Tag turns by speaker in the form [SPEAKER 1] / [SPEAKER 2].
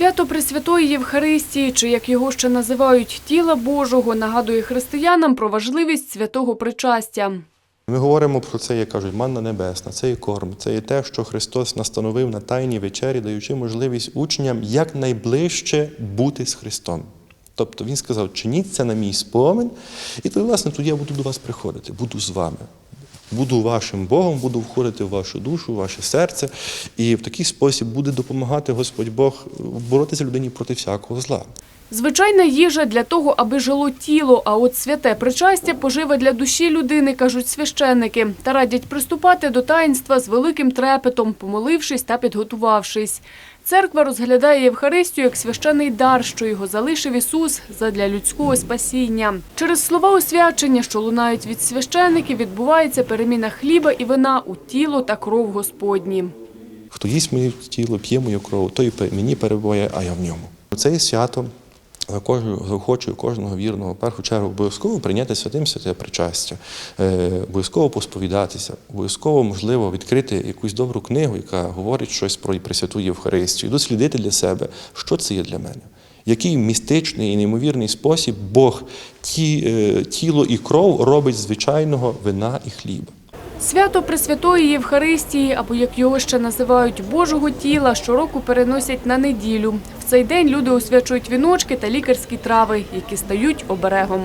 [SPEAKER 1] Свято Пресвятої Євхаристії, чи як його ще називають тіла Божого, нагадує християнам про важливість святого причастя.
[SPEAKER 2] Ми говоримо про це, як кажуть, манна небесна, це є корм, це є те, що Христос настановив на тайній вечері, даючи можливість учням якнайближче бути з Христом. Тобто Він сказав, чиніть це на мій спомин, і власне, тоді я буду до вас приходити, буду з вами. Буду вашим Богом, буду входити в вашу душу, в ваше серце, і в такий спосіб буде допомагати Господь Бог боротися людині проти всякого зла.
[SPEAKER 1] Звичайна їжа для того, аби жило тіло, а от святе причастя – пожива для душі людини, кажуть священники, та радять приступати до таїнства з великим трепетом, помолившись та підготувавшись. Церква розглядає Євхаристію як священий дар, що його залишив Ісус задля людського спасіння. Через слова освячення, що лунають від священиків, відбувається переміна хліба і вина у тіло та кров Господні.
[SPEAKER 2] Хто їсть моє тіло, п'є мою кров, той мені перебуває, а я в ньому. Це свято. Заохочую кожного вірного в першу чергу обов'язково прийняти святим святе причастя, е, обов'язково посповідатися, обов'язково можливо відкрити якусь добру книгу, яка говорить щось про Пресвяту Євхаристію, дослідити для себе, що це є для мене. Який містичний і неймовірний спосіб Бог ті, е, тіло і кров робить звичайного вина і хліба.
[SPEAKER 1] Свято Пресвятої Євхаристії, або як його ще називають Божого тіла, щороку переносять на неділю. Цей день люди освячують віночки та лікарські трави, які стають оберегом.